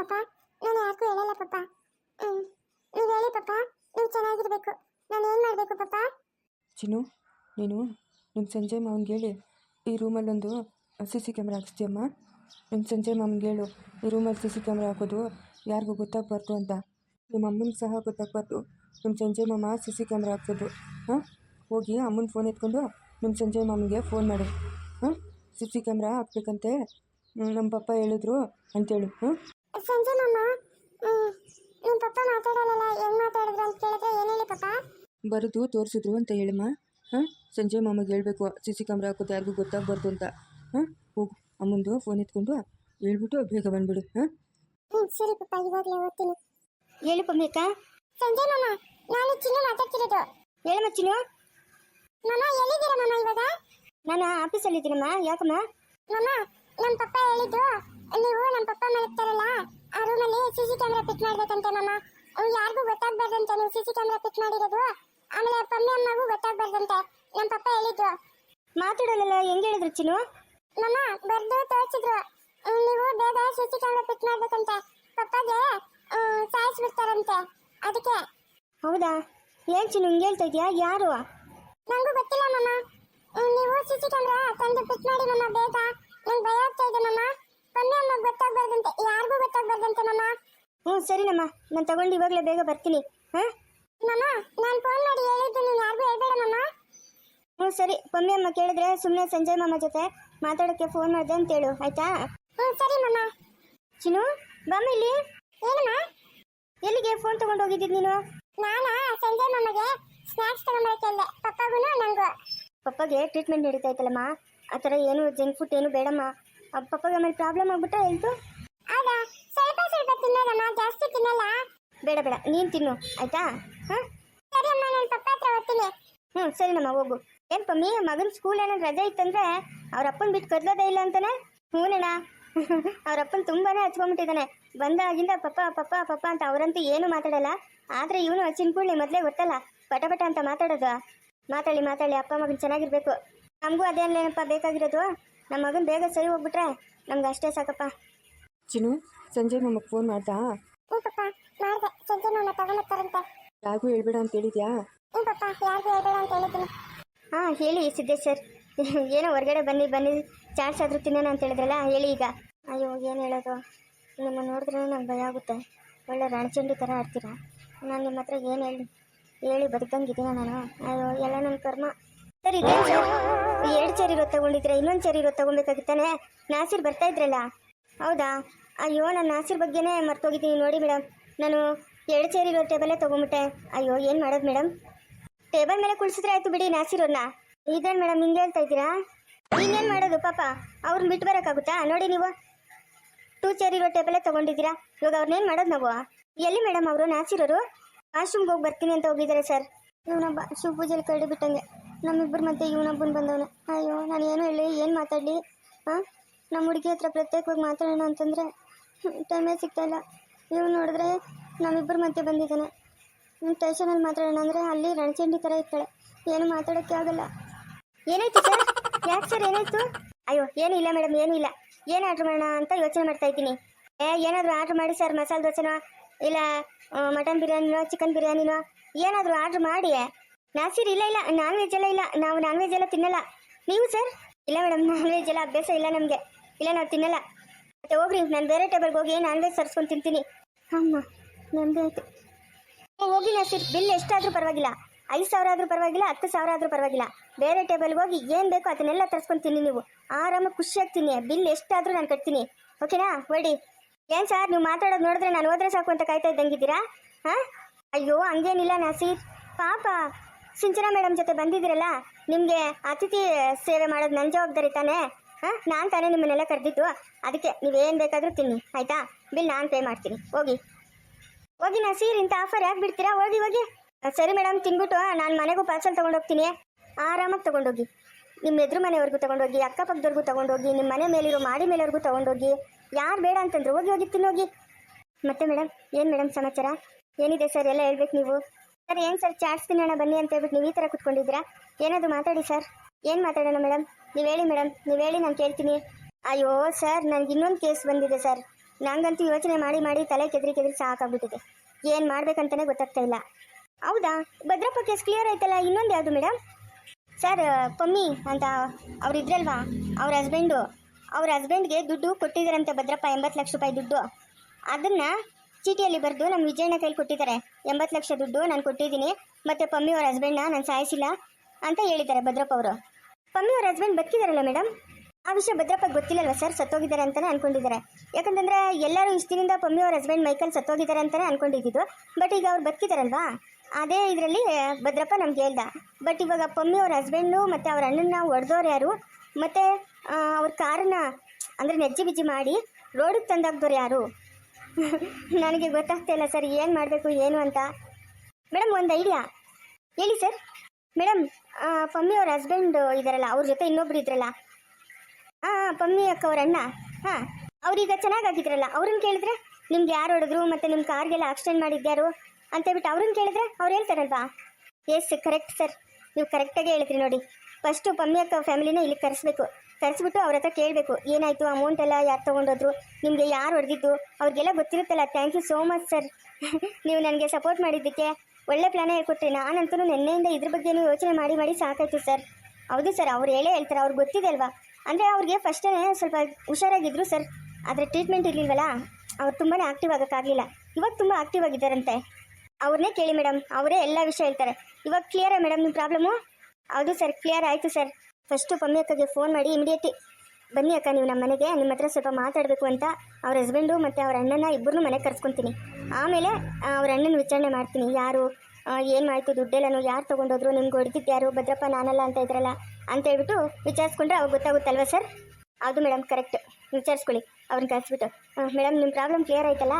ಪಾಪ ನಾನು ಯಾಕೂ ಹೇಳಲ್ಲ ಪಾಪ ಹ್ಮ್. ನೀವು ಹೇಳಿ ಪಾಪ ನೀವು ಚೆನ್ನಾಗಿರ್ಬೇಕು. ನಾನು ಏನು ಮಾಡಬೇಕು ಚಿನ್ನು, ನೀನು ನಿಮ್ಮ ಸಂಜಯ್ ಮಾವನ್ಗೆ ಹೇಳಿ. ಈ ರೂಮಲ್ಲೊಂದು ಸಿ ಸಿ ಕ್ಯಾಮ್ರಾ ಹಾಕ್ಸ್ತೀಯಮ್ಮ ನಿಮ್ಮ ಸಂಜಯ್ ಮಾವನ್ಗೆ ಹೇಳು. ಈ ರೂಮಲ್ಲಿ ಸಿ ಸಿ ಕ್ಯಾಮ್ರಾ ಹಾಕೋದು ಯಾರಿಗೂ ಗೊತ್ತಾಗಬಾರ್ದು ಅಂತ. ನಿಮ್ಮ ಅಮ್ಮನ ಸಹ ಗೊತ್ತಾಗಬಾರ್ದು. ನಿಮ್ಮ ಸಂಜಯ್ ಮಾಮ ಸಿ ಸಿ ಕ್ಯಾಮ್ರಾ ಹಾಕ್ಸೋದು. ಹಾಂ? ಹೋಗಿ ಅಮ್ಮನ ಫೋನ್ ಎತ್ಕೊಂಡು ನಿಮ್ಮ ಸಂಜಯ್ ಮಾಮನಿಗೆ ಫೋನ್ ಮಾಡು. ಹಾಂ? ಸಿ ಸಿ ಕ್ಯಾಮ್ರಾ ಹಾಕ್ಬೇಕಂತೆ. ನಮ್ಮ ಪಪ್ಪ ಹೇಳಿದ್ರು ಅಂತೇಳು ಹಾಂ? ಸಂಜೆ ಮಾಮ. ಹ್ಮ್. ನಿಮ್ಮ ಪಪ್ಪ ಮಾತಾಡಲ್ಲ ಹೆಂಗ್ ಮಾತಾಡಿದ್ರು ಅಂತ ಕೇಳಿದ್ರೆ ಏನು ಹೇಳಿ ಪಪ್ಪ? ಬರೆದು ತೋರಿಸಿದ್ರು ಅಂತ ಹೇಳಮ್ಮ ಹಾಂ? ಸಂಜಯ್ ಮಾಮಗೆ ಹೇಳಬೇಕು. ಸಿ ಸಿ ಕ್ಯಾಮ್ರಾ ಹಾಕೋದು ಯಾರಿಗೂ ಗೊತ್ತಾಗಬಾರ್ದು ಅಂತ. ಹಾಂ? ಹೋಗು. ಅಮ್ಮಂದು ಫೋನ್ ಎತ್ಕೊಂಡು ಹೇಳ್ಬಿಟ್ಟು ಬೇಗ ಬಂದ್ಬಿಡು. ಹಾಂ? ಹ್ಮ್ ಸರಿ ಪಪ್ಪ ಇವಾಗಲೇ ಓದ್ತೀನಿ ಹೇಳು ಪಮ್ಮಿಯಕ್ಕ ಸಂಜೆ ಮಾಮ ನಾನು ಚಿನ್ನು ಮಾತಾಡ್ತಿರೋದು. ಹೇಳಮ್ಮ ಚಿನ್ನು. ಮಾಮ ಎಲ್ಲಿದ್ದೀರಾ ಮಾಮ ಇವಾಗ? ನಾನು ಆಫೀಸಲ್ಲಿದ್ದೀನಮ್ಮ ಯಾಕಮ್ಮ? ಮಾಮ ನಮ್ಮ ಪಪ್ಪ ಹೇಳಿದ್ದು ನೀವು ನಮ್ಮ ಪಪ್ಪ ಮಲಗ್ತಾರಲ್ಲ ಆ ರೂಮಲ್ಲಿ ಸಿ ಸಿ ಕ್ಯಾಮ್ರಾ ಪಿಕ್ ಮಾಡ್ಬೇಕಂತೆ ಮಾಮ. ಯಾರಿಗೂ ಗೊತ್ತಾಗ್ಬಾರ್ದಂತೆ ನೀವು ಸಿ ಸಿ ಕ್ಯಾಮ್ರಾ ಫಿಟ್ ಮಾಡಿರೋದು. ಆಮೇಲೆ ಪಮ್ಮಿ ಅಮ್ಮಗೂ ಗೊತ್ತಾಗ್ಬಾರ್ದಂತೆ. ನಮ್ಮ ಪಪ್ಪ ಹೇಳಿದ್ರು ಮಾತಾಡೋಲ್ಲ ಹೆಂಗೆ ಹೇಳಿದ್ರು ಚಿನ್ನು? ಮಾಮ ಬರ್ದು ತೋರಿಸಿದ್ರು. ನೀವು ಬೇಗ ಸಿ ಸಿ ಕ್ಯಾಮ್ರಾ ಪಿಕ್ ಮಾಡ್ಬೇಕಂತೆ. ಪಪ್ಪಗೆ ಸಾಯಿಸ್ಬಿಡ್ತಾರಂತೆ. ಅದಕ್ಕೆ. ಹೌದಾ? ಏನ್ ಚಿನ್ನು ಹಿಂಗೆ ಹೇಳ್ತಾ ಇದೆಯಾ? ಯಾರು? ನಂಗೂ ಗೊತ್ತಿಲ್ಲ ಮಾಮ. ನೀವು ಸಿ ಸಿ ಕ್ಯಾಮ್ರಾ ತಂದು ಫಿಟ್ ಮಾಡಿ ಮಾಮ ಬೇಗ. ನಂಗೆ ಭಯ ಆಗ್ತಾ ಇದೆ ಮಾಮ. ಪಮ್ಮಿ ಅಮ್ಮಗ್ ಗೊತ್ತಾಗ್ಬಾರ್ದಂತೆ ಯಾರಿಗೂ ಗೊತ್ತಾಗಬಾರ್ದಂತೆ ಮಾಮ. ಹ್ಞೂ ಸರಿನಮ್ಮ ನಾನು ತಗೊಂಡು ಇವಾಗಲೇ ಬೇಗ ಬರ್ತೀನಿ ಹಾಂ? ನಾನು ಫೋನ್ ಮಾಡಿ ಹೇಳಿದ್ದು ನೀನು ಯಾರಿಗೂ ಹೇಳ್ಬೇಡ ಹ್ಞೂ ಸರಿ ಪಮ್ಮಿ ಅಮ್ಮ ಕೇಳಿದ್ರೆ ಸುಮ್ಮನೆ ಸಂಜಯ್ ಮಾಮ ಜೊತೆ ಮಾತಾಡೋಕ್ಕೆ ಫೋನ್ ಮಾಡಿದೆ ಅಂತೇಳು ಆಯ್ತಾ? ಹ್ಞೂ ಸರಿ ಮಮ್ಮ ಚಿನ್ನು ಬಾಮ ಇಲ್ಲಿ? ಏನಮ್ಮ ಎಲ್ಲಿಗೆ ಫೋನ್ ತಗೊಂಡು ಹೋಗಿದ್ದೀನಿ ನೀನು? ನಾನು ಸಂಜಯ್ ಮಾಮಗೆ ಸ್ನ್ಯಾಕ್ಸ್ ತಗೊಂಬರಕ್ಕೆ ಹೇಳ್ದೆ ಪಪ್ಪಾಗೂ ನಂಗೆ? ಪಪ್ಪಗೆ ಟ್ರೀಟ್ಮೆಂಟ್ ನಡೀತಾ ಇತ್ತಲ್ಲಮ್ಮ. ಆ ಥರ ಏನು ಜಂಕ್ ಫುಡ್ ಏನು ಬೇಡಮ್ಮ. ಆ ಪಪ್ಪಗೆ ಆಮೇಲೆ ಪ್ರಾಬ್ಲಮ್ ಆಗ್ಬಿಟ್ರೆ ಹೇಳ್ತು. ಹೌದಾ? ಸ್ವಲ್ಪ ಸ್ವಲ್ಪ ತಿನ್ನೋದಮ್ಮ ಜಾಸ್ತಿ ತಿನ್ನಲ್ಲ? ಬೇಡ ಬೇಡ ನೀನು ತಿನ್ನು ಆಯ್ತಾ? ಹಾಂ? ಸರಿ ಅಮ್ಮ ನಾನು ಪಪ್ಪ ಹತ್ರ ಹೋಗ್ತೀನಿ. ಹ್ಞೂ ಸರಿನಮ್ಮ ಹೋಗು. ಏನಪ್ಪ ಪಮ್ಮಿ ಮಗನ ಸ್ಕೂಲ್ ಏನಾದ್ರು ರಜೆ ಇತ್ತಂದ್ರೆ ಅವ್ರ ಅಪ್ಪನ್ ಬಿಟ್ಟು ಕದ್ಲೋದೇ ಇಲ್ಲ ಅಂತಾನೆ? ಹ್ಞೂನಣ್ಣ ಅವ್ರ ಅಪ್ಪನ್ ತುಂಬಾನೇ ಹಚ್ಕೊಂಡ್ಬಿಟ್ಟಿದ್ದಾನೆ. ಬಂದಾಗಿಂದ ಪಪ್ಪ ಪಪ್ಪ ಪಪ್ಪ ಅಂತ ಅವರಂತೂ ಏನು ಮಾತಾಡಲ್ಲ. ಆದ್ರೆ ಇವನು ಚಿನ್ಕುಳ್ಳಿ ಮೊದಲೇ ಗೊತ್ತಲ್ಲ ಪಟ ಪಟ ಅಂತ ಮಾತಾಡೋದು. ಮಾತಾಡಿ ಮಾತಾಡಿ ಅಪ್ಪ ಮಗನ ಚೆನ್ನಾಗಿರ್ಬೇಕು. ನಮಗೂ ಅದೇನೇನಪ್ಪ ಬೇಕಾಗಿರೋದು? ನಮ್ಮ ಮಗನ ಬೇಗ ಸರಿ ಹೋಗ್ಬಿಟ್ರೆ ನಮ್ಗೆ ಅಷ್ಟೇ ಸಾಕಪ್ಪ. ಚಿನ್ನು ಸಂಜೆ ನಮಗೆ ಫೋನ್ ಮಾಡ್ದಾ ಹ್ಞೂ ಪಪ್ಪ ಮಾಡಿದೆ. ಸಂಜೆ ಯಾರಿಗೂ ಹೇಳ್ಬೇಡ ಅಂತ ಹೇಳಿದ್ಯಾ? ಹ್ಞೂ ಪಪ್ಪ ಯಾರಿಗೂ ಹೇಳ್ಬೇಡ ಅಂತ ಹೇಳಿದ್ದೀನಿ. ಹಾಂ ಹೇಳಿ ಸಿದ್ದೇಶ್ ಸರ್ ಏನೋ ಹೊರಗಡೆ ಬನ್ನಿ ಬನ್ನಿ. ಚಾರ್ಜ್ ಆದರೂ ತಿನ್ನೋಣ ಅಂತ ಹೇಳಿದ್ರಲ್ಲ ಹೇಳಿ ಈಗ. ಅಯ್ಯೋ ಏನು ಹೇಳೋದು? ನಿಮ್ಮ ನೋಡಿದ್ರೆ ನಂಗೆ ಭಯ ಆಗುತ್ತೆ. ಒಳ್ಳೆ ರಣಚಂಡಿ ಥರ ಆಡ್ತೀರಾ? ನಾನು ನಿಮ್ಮ ಹತ್ರ ಏನು ಹೇಳಿ ಹೇಳಿ ಬದುಕಂಗಿದ್ದೀನ ನಾನು? ಅಯ್ಯೋ ಎಲ್ಲ ನನ್ನ ಕರ್ಮ. ಸರ್? ಎರಡು ಚೇರ್ ಇರೋ ತಗೊಂಡಿದ್ರೆ ಇನ್ನೊಂದು ಚೇರ್ ಇರೋ ತಗೊಬೇಕಾಗಿತ್ತಾನೆ ನಾಸಿರ್ ಬರ್ತಾ ಇದ್ರಲ್ಲ? ಹೌದಾ? ಅಯ್ಯೋ, ನಾನು ನಾಸಿರ್ ಬಗ್ಗೆನೇ ಮರ್ತೋಗಿದ್ದೀನಿ ನೋಡಿ ಮೇಡಮ್ ನಾನು ಎರಡು ಚೇರಿ ಇರೋ ಟೇಬಲೇ ತೊಗೊಂಬಿಟ್ಟೆ. ಅಯ್ಯೋ, ಏನು ಮಾಡೋದು ಮೇಡಮ್ ಟೇಬಲ್ ಮೇಲೆ ಕುಳಿಸಿದ್ರೆ ಆಯ್ತು ಬಿಡಿ ನಾಸಿರೋನ್ನ ಇದೇನು ಮೇಡಮ್ ಹಿಂಗೆ ಹೇಳ್ತಾ ಇದ್ದೀರಾ? ಇನ್ನೇನು ಮಾಡೋದು ಪಾಪ? ಅವ್ರನ್ನ ಬಿಟ್ಟು ಬರೋಕ್ಕಾಗುತ್ತಾ? ನೋಡಿ ನೀವು. ಟೂ ಚೇರ್ ಇರೋ ಟೇಬಲೇ ತೊಗೊಂಡಿದ್ದೀರಾ? ಇವಾಗ ಅವ್ರನ್ನೇನು ಮಾಡೋದು ನಾವು? ಎಲ್ಲಿ ಮೇಡಮ್ ಅವರು, ನಾಸಿರೋರು? ವಾಶ್ರೂಮ್ಗೆ ಹೋಗಿ ಬರ್ತೀನಿ ಅಂತ ಹೋಗಿದ್ದಾರೆ ಸರ್. ಇವನೊಬ್ಬ ಶಿವ ಪೂಜೆಲಿ ಕರಡಿ ಬಿಟ್ಟಂಗೆ ನಮ್ಮಿಬ್ಬರ ಮತ್ತೆ ಇವನೊಬ್ಬನ ಬಂದವನು. ಅಯ್ಯೋ ನಾನು ಏನು ಹೇಳಿ, ಏನು ಮಾತಾಡಲಿ? ಹಾಂ ನಮ್ಮ ಹುಡುಗಿ ಹತ್ರ ಪ್ರತ್ಯೇಕವಾಗಿ ಮಾತಾಡೋಣ ಅಂತಂದರೆ ಟೈಮೇ ಸಿಗ್ತಾಯಿಲ್ಲ ಇವ್ನು ನೋಡಿದ್ರೆ ನಮ್ಮಿಬ್ಬರ ಮಧ್ಯೆ ಬಂದಿದ್ದಾನೆ. ಟೇಷನಲ್ಲಿ ಮಾತಾಡೋಣ ಅಂದರೆ ಅಲ್ಲಿ ರಣಚಂಡಿ ಥರ ಇರ್ತಾಳೆ. ಏನು ಮಾತಾಡೋಕ್ಕೆ ಆಗಲ್ಲ. ಏನಾಯ್ತು ಸರ್ ಯಾಕೆ ಸರ್ ಏನಾಯ್ತು? ಅಯ್ಯೋ, ಏನೂ ಇಲ್ಲ ಮೇಡಮ್ ಏನೂ ಇಲ್ಲ. ಏನು ಆರ್ಡ್ರ್ ಮಾಡೋಣ ಅಂತ ಯೋಚನೆ ಮಾಡ್ತಾ ಇದ್ದೀನಿ. ಏ, ಏನಾದರೂ ಆರ್ಡ್ರ್ ಮಾಡಿ ಸರ್ ಮಸಾಲೆ ದೋಸೆನೋ, ಇಲ್ಲ ಮಟನ್ ಬಿರಿಯಾನಿನೋ ಚಿಕನ್ ಬಿರಿಯಾನಿನೋ, ಏನಾದರೂ ಆರ್ಡ್ರ್ ಮಾಡಿ. ನಾಸಿರ್ ಇಲ್ಲ ಇಲ್ಲ. ನಾನ್ ವೆಜ್ ಎಲ್ಲ ಇಲ್ಲ. ನಾವು ನಾನ್ ವೆಜ್ ಎಲ್ಲ ತಿನ್ನಲ್ಲ. ನೀವು ಸರ್ ಇಲ್ಲ ಮೇಡಮ್ ನಾನ್ ವೆಜ್ ಎಲ್ಲ ಅಭ್ಯಾಸ ಇಲ್ಲ ನಮಗೆ. ಇಲ್ಲ, ನಾವು ತಿನ್ನಲ್ಲ. ಮತ್ತೆ ಹೋಗ್ರಿ, ನಾನು ಬೇರೆ ಟೇಬಲ್ಗೆ ಹೋಗಿ ನಾನ್ ವೆಜ್ ಸರ್ಸ್ಕೊಂಡು ತಿಂತೀನಿ. ಅಮ್ಮ ನಮ್ಮದೇ ಆಯ್ತು. ಹೋಗಿ ನಾಸಿರ್. ಬಿಲ್ ಎಷ್ಟಾದರೂ ಪರವಾಗಿಲ್ಲ. ಐದು ಸಾವಿರ ಆದರೂ ಪರವಾಗಿಲ್ಲ, ಹತ್ತು ಸಾವಿರ ಆದರೂ ಪರವಾಗಿಲ್ಲ. ಬೇರೆ ಟೇಬಲ್ಗೆ ಹೋಗಿ ಏನು ಬೇಕೋ ಅದನ್ನೆಲ್ಲ ತರಿಸ್ಕೊಂಡು ತಿನ್ನಿ ನೀವು. ಆರಾಮಾಗಿ ಖುಷಿಯಾಗಿ ತಿನ್ನಿ. ಬಿಲ್ ಎಷ್ಟಾದರೂ ನಾನು ಕಟ್ತೀನಿ. ಓಕೆನಾ ಹೊಡಿ ಏನು ಸರ್ ನೀವು ಮಾತಾಡೋದು ನೋಡಿದ್ರೆ ನಾನು ಹೋದ್ರೆ ಸಾಕು ಅಂತ ಕಾಯ್ತಾ ಇದ್ದಂಗಿದ್ದೀರಾ? ಹಾಂ? ಅಯ್ಯೋ, ಹಂಗೇನಿಲ್ಲ ನಾಸೀರ್. ಪಾಪ. ಸಿಂಚನಾ ಮೇಡಮ್ ಜೊತೆ ಬಂದಿದ್ರಲ್ಲ ನಿಮಗೆ ಅತಿಥಿ ಸೇವೆ ಮಾಡೋದು ನನ್ನ ಜವಾಬ್ದಾರಿ ತಾನೇ? ಹಾಂ? ನಾನು ತಾನೇ ನಿಮ್ಮನ್ನೆಲ್ಲ ಕರೆದಿದ್ದು. ಅದಕ್ಕೆ ನೀವೇನು ಬೇಕಾದರೂ ತಿನ್ನಿ, ಆಯಿತಾ? ಬಿಲ್ ನಾನು ಪೇ ಮಾಡ್ತೀನಿ. ಹೋಗಿ. ಹೋಗಿ ನಸೀರ್ ಇಂಥ ಆಫರ್ ಯಾಕೆ ಬಿಡ್ತೀರಾ? ಹೋಗಿ ಹೋಗಿ. ಸರಿ ಮೇಡಮ್, ತಿನ್ಬಿಟ್ಟು ನಾನು ಮನೆಗೂ ಪಾರ್ಸಲ್ ತೊಗೊಂಡೋಗ್ತೀನಿ. ಆರಾಮಾಗಿ ತಗೊಂಡೋಗಿ. ನಿಮ್ಮ ಎದುರು ಮನೆಯವ್ರಿಗೂ ತೊಗೊಂಡೋಗಿ, ಅಕ್ಕಪಕ್ಕದವ್ರಿಗೂ ತಗೊಂಡೋಗಿ ನಿಮ್ಮ ಮನೆ ಮೇಲಿರೋ ಮಾಡಿ ಮೇಲವ್ರಿಗೂ ತಗೊಂಡೋಗಿ, ಯಾರು ಬೇಡ ಅಂತಂದ್ರೆ, ಹೋಗಿ ಹೋಗಿ, ತಿನ್ನೋಗಿ. ಮತ್ತೆ ಮೇಡಮ್, ಏನು ಮೇಡಮ್ ಸಮಾಚಾರ? ಏನಿದೆ ಸರ್? ಎಲ್ಲ ಹೇಳ್ಬೇಕು ನೀವು. ಸರ್, ಏನು ಸರ್ ಚಾಟ್ಸ್ ತಿನ್ನೋಣ ಬನ್ನಿ ಅಂತ ಹೇಳ್ಬಿಟ್ಟು ನೀವು ಈ ಥರ ಕುತ್ಕೊಂಡಿದ್ದೀರಾ? ಏನಾದರೂ ಮಾತಾಡಿ ಸರ್. ಏನು ಮಾತಾಡೋಣ ಮೇಡಮ್? ನೀವು ಹೇಳಿ ಮೇಡಮ್, ನೀವು ಹೇಳಿ ನಾನು ಕೇಳ್ತೀನಿ. ಅಯ್ಯೋ ಸರ್ ನನಗೆ ಇನ್ನೊಂದು ಕೇಸ್ ಬಂದಿದೆ ಸರ್. ನನಗಂತೂ ಯೋಚನೆ ಮಾಡಿ ಮಾಡಿ ತಲೆ ಕೆದರಿ ಕೆದರಿ ಸಾಕಾಗ್ಬಿಟ್ಟಿದೆ. ಏನು ಮಾಡ್ಬೇಕಂತಲೇ ಗೊತ್ತಾಗ್ತಾ ಇಲ್ಲ. ಹೌದಾ? ಭದ್ರಪ್ಪ ಕೇಸ್ ಕ್ಲಿಯರ್ ಆಯ್ತಲ್ಲ, ಇನ್ನೊಂದು ಯಾವುದು ಮೇಡಮ್? ಸರ್, ಪಮ್ಮಿ ಅಂತ ಅವ್ರು ಇದ್ರಲ್ವಾ? ಅವ್ರ ಹಸ್ಬೆಂಡು ಅವ್ರ ಹಸ್ಬೆಂಡ್ಗೆ ದುಡ್ಡು ಕೊಟ್ಟಿದ್ದಾರಂತೆ ಭದ್ರಪ್ಪ, ಎಂಬತ್ತು ಲಕ್ಷ ರೂಪಾಯಿ ದುಡ್ಡು. ಅದನ್ನ ಚೀಟಿಯಲ್ಲಿ ಬರೆದು ನಮ್ಮ ವಿಜಯಣ್ಣ ಕೈಲಿ ಕೊಟ್ಟಿದ್ದಾರೆ. ಎಂಬತ್ತು ಲಕ್ಷ ದುಡ್ಡು ನಾನು ಕೊಟ್ಟಿದ್ದೀನಿ. ಮತ್ತು ಪಮ್ಮಿ ಅವ್ರ ಹಸ್ಬೆಂಡ್ನ ನಾನು ಸಾಯಿಸಿಲ್ಲ ಅಂತ ಹೇಳಿದ್ದಾರೆ ಭದ್ರಪ್ಪ ಅವರು. ಪಮ್ಮಿ ಅವ್ರ ಹಸ್ಬೆಂಡ್ ಬದುಕಿದಾರಲ್ಲ ಮೇಡಮ್ ಆ ವಿಷಯ ಭದ್ರಪ್ಪ ಗೊತ್ತಿಲ್ಲಲ್ವ ಸರ್ ಸತ್ತೋಗಿದ್ದಾರೆ ಅಂತಲೇ ಅನ್ಕೊಂಡಿದ್ದಾರೆ. ಯಾಕಂತಂದರೆ ಎಲ್ಲರೂ ಇಷ್ಟಿನಿಂದ ಪಮ್ಮಿ ಅವ್ರ ಹಸ್ಬೆಂಡ್ ಮೈಕಲ್ ಸತ್ತೋಗಿದ್ದಾರೆ ಅಂತಲೇ ಅನ್ಕೊಂಡಿದ್ದು ಬಟ್ ಈಗ ಅವ್ರು ಬದುಕಿದಾರಲ್ವಾ? ಅದೇ ಇದರಲ್ಲಿ ಭದ್ರಪ್ಪ ನಮ್ಗೆ ಹೇಳ್ದ. ಬಟ್ ಇವಾಗ ಪಮ್ಮಿ ಅವ್ರ ಹಸ್ಬೆಂಡು ಮತ್ತು ಅವ್ರ ಅಣ್ಣನ ಹೊಡೆದವ್ರು ಯಾರು? ಮತ್ತು ಅವ್ರ ಕಾರನ್ನ ಅಂದರೆ ನೆಜ್ಜಿ ಬಿಜ್ಜಿ ಮಾಡಿ ರೋಡಿಗೆ ತಂದಾಕ್ದವ್ರು ಯಾರು? ನನಗೆ ಗೊತ್ತಾಗ್ತಾ ಇಲ್ಲ ಸರ್, ಏನು ಮಾಡಬೇಕು, ಏನು ಅಂತ. ಮೇಡಮ್, ಒಂದು ಐಡಿಯಾ ಹೇಳಿ ಸರ್. ಮೇಡಮ್ ಪಮ್ಮಿ ಅವ್ರ ಹಸ್ಬೆಂಡ್ ಇದಾರಲ್ಲ, ಅವ್ರ ಜೊತೆ ಇನ್ನೊಬ್ರು ಇದ್ರಲ್ಲ. ಹಾಂ ಪಮ್ಮಿ ಅಕ್ಕ ಅವ್ರ ಅಣ್ಣ. ಹಾಂ, ಅವ್ರೀಗ ಚೆನ್ನಾಗಾಗಿದ್ರಲ್ಲ ಅವ್ರನ್ನ ಕೇಳಿದ್ರೆ, ನಿಮ್ಗೆ ಯಾರು ಹೊಡೆದ್ರು ಮತ್ತು ನಿಮ್ಮ ಕಾರ್ಗೆಲ್ಲ ಆಕ್ಸಿಡೆಂಟ್ ಮಾಡಿದ್ಯಾರು ಅಂತೇಳ್ಬಿಟ್ಟು ಅವ್ರನ್ನ ಕೇಳಿದ್ರೆ ಅವ್ರು ಹೇಳ್ತಾರಲ್ವಾ? ಎಸ್ ಕರೆಕ್ಟ್ ಸರ್ ನೀವು ಕರೆಕ್ಟಾಗಿ ಹೇಳಿದ್ರಿ ನೋಡಿ. ಫಸ್ಟು ಪಮ್ಮಿ ಅಕ್ಕ ಫ್ಯಾಮಿಲಿನ ಇಲ್ಲಿ ಕರೆಸ್ಬೇಕು. ಕರೆಸ್ಬಿಟ್ಟು ಅವ್ರ ಹತ್ರ ಕೇಳಬೇಕು. ಏನಾಯಿತು? ಅಮೌಂಟ್ ಎಲ್ಲ ಯಾರು ತೊಗೊಂಡೋದ್ರು? ನಿಮಗೆ ಯಾರು ಹೊಡೆದಿದ್ದು? ಅವ್ರಿಗೆಲ್ಲ ಗೊತ್ತಿರುತ್ತಲ್ಲ. Thank you so much sir ನೀವು ನನಗೆ ಸಪೋರ್ಟ್ ಮಾಡಿದ್ದಕ್ಕೆ ಒಳ್ಳೆ ಪ್ಲಾನೇ ಹೇಳ್ಕೊಟ್ರಿ ನಾನಂತೂ ನಿನ್ನೆಯಿಂದ ಇದ್ರ ಬಗ್ಗೆನೂ ಯೋಚನೆ ಮಾಡಿ ಮಾಡಿ ಸಾಕಾಯಿತು ಸರ್ ಹೌದು ಸರ್ ಅವ್ರು ಹೇಳೇ ಹೇಳ್ತಾರೆ. ಅವ್ರಿಗೆ ಗೊತ್ತಿದೆ ಅಲ್ವಾ? ಅಂದರೆ ಅವ್ರಿಗೆ ಫಸ್ಟೇ ಸ್ವಲ್ಪ ಹುಷಾರಾಗಿದ್ರು ಸರ್ ಆದರೆ ಟ್ರೀಟ್ಮೆಂಟ್ ಇರಲಿಲ್ವಲ್ಲ? ಅವ್ರು ತುಂಬಾ ಆ್ಯಕ್ಟಿವ್ ಆಗೋಕ್ಕಾಗಲಿಲ್ಲ ಇವಾಗ ತುಂಬ ಆಕ್ಟಿವ್ ಆಗಿದ್ದಾರಂತೆ. ಅವ್ರನ್ನೇ ಕೇಳಿ ಮೇಡಮ್ ಅವರೇ ಎಲ್ಲ ವಿಷಯ ಹೇಳ್ತಾರೆ. ಇವಾಗ ಕ್ಲಿಯರಾ ಮೇಡಮ್ ನಿಮ್ಮ ಪ್ರಾಬ್ಲಮ್ಮು ಹೌದು ಸರ್ ಕ್ಲಿಯರ್ ಆಯಿತು ಸರ್ ಫಸ್ಟು ಪಮ್ಮಿ ಅಕ್ಕಗೆ ಫೋನ್ ಮಾಡಿ ಇಮಿಡಿಯೇಟ್ಲಿ ಬನ್ನಿ ಅಕ್ಕ, ನೀವು ನಮ್ಮ ಮನೆಗೆ, ನಿಮ್ಮ ಹತ್ರ ಸ್ವಲ್ಪ ಮಾತಾಡಬೇಕು ಅಂತ ಅವ್ರ ಹಸ್ಬೆಂಡು ಮತ್ತು ಅವ್ರ ಅಣ್ಣನ ಇಬ್ಬರನ್ನೂ ಮನೆಗೆ ಕರ್ಸ್ಕೊತೀನಿ. ಆಮೇಲೆ ಅವ್ರ ಅಣ್ಣನ ವಿಚಾರಣೆ ಮಾಡ್ತೀನಿ. ಯಾರು ಏನು ಆಯಿತು, ದುಡ್ಡೆಲ್ಲನು, ಯಾರು ತೊಗೊಂಡೋದ್ರು, ನಿಮ್ಗೆ ಹೊಡೆದಿದ್ದು ಯಾರು, ಭದ್ರಪ್ಪ ನಾನಲ್ಲ ಅಂತ ಇದ್ರಲ್ಲ ಅಂತ ಹೇಳ್ಬಿಟ್ಟು ವಿಚಾರಿಸ್ಕೊಂಡ್ರೆ ಅವಾಗ ಗೊತ್ತಾಗುತ್ತಲ್ವ ಸರ್ ಹೌದು ಮೇಡಮ್ ಕರೆಕ್ಟ್ ವಿಚಾರಿಸ್ಕೊಳ್ಳಿ ಅವ್ರನ್ನ ಕಳಿಸ್ಬಿಟ್ಟು ಮೇಡಮ್ ನಿಮ್ಮ ಪ್ರಾಬ್ಲಮ್ ಕ್ಲಿಯರ್ ಆಯ್ತಲ್ಲ?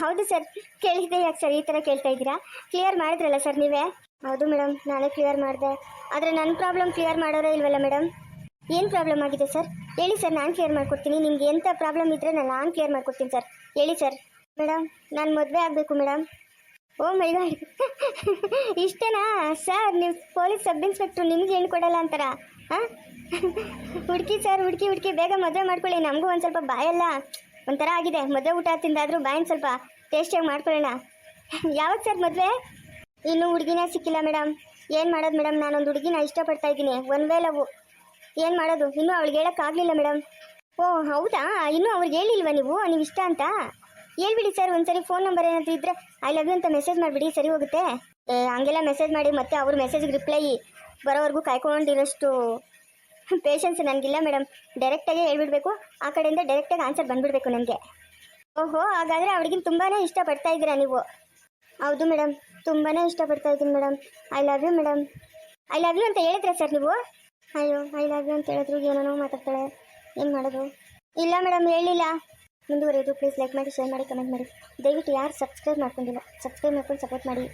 ಹೌದು ಸರ್ ಕೇಳಿದ್ದೆ ಯಾಕೆ ಸರ್ ಈ ಥರ ಕೇಳ್ತಾ ಇದ್ದೀರಾ? ಕ್ಲಿಯರ್ ಮಾಡಿದ್ರಲ್ಲ ಸರ್ ನೀವೇ? ಹೌದು ಮೇಡಮ್ ನಾನೇ ಕ್ಲಿಯರ್ ಮಾಡಿದೆ. ಆದರೆ ನನ್ನ ಪ್ರಾಬ್ಲಮ್ ಕ್ಲಿಯರ್ ಮಾಡೋರೇ ಇಲ್ವಲ್ಲ ಮೇಡಮ್ ಏನು ಪ್ರಾಬ್ಲಮ್ ಆಗಿದೆ ಸರ್ ಹೇಳಿ ಸರ್ ನಾನು ಕ್ಲಿಯರ್ ಮಾಡ್ಕೊಡ್ತೀನಿ. ನಿಮ್ಗೆ ಎಂಥ ಪ್ರಾಬ್ಲಮ್ ಇದ್ದರೆ ನಾನು ನಾನು ಕ್ಲಿಯರ್ ಮಾಡ್ಕೊಡ್ತೀನಿ ಸರ್ ಹೇಳಿ ಸರ್ ಮೇಡಮ್ ನಾನು ಮದುವೆ ಆಗಬೇಕು ಮೇಡಮ್ ಓ ಮೈ ಗಾಡ್ ಇಷ್ಟೇನಾ? ಸರ್ ನೀವು ಪೊಲೀಸ್ ಸಬ್ ಇನ್ಸ್ಪೆಕ್ಟ್ರು ನಿಮ್ಗೆ ಏನು ಕೊಡಲ್ಲ ಅಂತಾರ? ಹಾಂ? ಹುಡುಕಿ ಸರ್ ಹುಡುಕಿ ಹುಡುಕಿ, ಬೇಗ ಮದುವೆ ಮಾಡ್ಕೊಳ್ಳಿ. ನಮಗೂ ಒಂದು ಸ್ವಲ್ಪ ಬಾಯಲ್ಲ ಒಂಥರ ಆಗಿದೆ. ಮದುವೆ ಊಟ ತಿಂದಾದರೂ ಬಾಯಿನ ಸ್ವಲ್ಪ ಟೇಸ್ಟಿಯಾಗಿ ಮಾಡ್ಕೊಳ್ಳೋಣ. ಯಾವಾಗ ಸರ್ ಮದುವೆ? ಇನ್ನೂ ಹುಡುಗಿನೇ ಸಿಕ್ಕಿಲ್ಲ ಮೇಡಮ್. ಏನು ಮಾಡೋದು ಮೇಡಮ್? ನಾನೊಂದು ಹುಡುಗಿನ ಇಷ್ಟಪಡ್ತಾ ಇದ್ದೀನಿ. One way love. ಏನು ಮಾಡೋದು? ಇನ್ನೂ ಅವಳಿಗೆ ಹೇಳೋಕ್ಕಾಗಲಿಲ್ಲ ಮೇಡಮ್. ಓ, ಹೌದಾ? ಇನ್ನೂ ಅವ್ರಿಗೆ ಹೇಳಿಲ್ವಾ ನೀವು? ನೀವು ಇಷ್ಟ ಅಂತ? ಹೇಳ್ಬಿಡಿ ಸರ್, ಒಂದ್ಸರಿ ಫೋನ್ ನಂಬರ್ ಏನಾದರೂ ಇದ್ದರೆ ಐ ಲವ್ ಯು ಅಂತ ಮೆಸೇಜ್ ಮಾಡಿಬಿಡಿ, ಸರಿ ಹೋಗುತ್ತೆ. ಹಂಗೆಲ್ಲ ಮೆಸೇಜ್ ಮಾಡಿ ಮತ್ತೆ ಅವ್ರ ಮೆಸೇಜ್ಗೆ ರಿಪ್ಲೈ ಬರೋವರೆಗೂ ಕಾಯ್ಕೊಂಡಿರೋಷ್ಟು ಪೇಷನ್ಸ್ ನನಗಿಲ್ಲ ಮೇಡಮ್. ಡೈರೆಕ್ಟಾಗಿ ಹೇಳ್ಬಿಡ್ಬೇಕು. ಆ ಕಡೆಯಿಂದ ಡೈರೆಕ್ಟಾಗಿ ಆನ್ಸರ್ ಬಂದ್ಬಿಡ್ಬೇಕು ನನಗೆ. ಓಹೋ, ಹಾಗಾದರೆ ಅವಳಿಗಿನ ತುಂಬಾ ಇಷ್ಟಪಡ್ತಾ ಇದ್ದೀರಾ ನೀವು? ಹೌದು ಮೇಡಮ್ ತುಂಬಾ ಇಷ್ಟಪಡ್ತಾ ಇದ್ದೀನಿ madam I love you madam I love you ಅಂತ ಹೇಳಿದ್ರೆ ಸರ್ ನೀವು? ಅಯ್ಯೋ ಐ ಲವ್ ಯು ಅಂತ ಹೇಳಿದ್ರು ಏನೋ ಮಾತಾಡ್ತಾಳೆ. ಏನು ಮಾಡೋದು? ಇಲ್ಲ ಮೇಡಮ್ ಹೇಳಿಲ್ಲ. ಮುಂದುವರೆಯೋದು ಪ್ಲೀಸ್ ಲೈಕ್ ಮಾಡಿ ಶೇರ್ ಮಾಡಿ ಕಮೆಂಟ್ ಮಾಡಿ. ದಯವಿಟ್ಟು ಯಾರು ಸಬ್ಸ್ಕ್ರೈಬ್ ಮಾಡ್ಕೊಂಡಿಲ್ಲ ಸಬ್ಸ್ಕ್ರೈಬ್ ಮಾಡ್ಕೊಂಡು ಸಪೋರ್ಟ್ ಮಾಡಿ.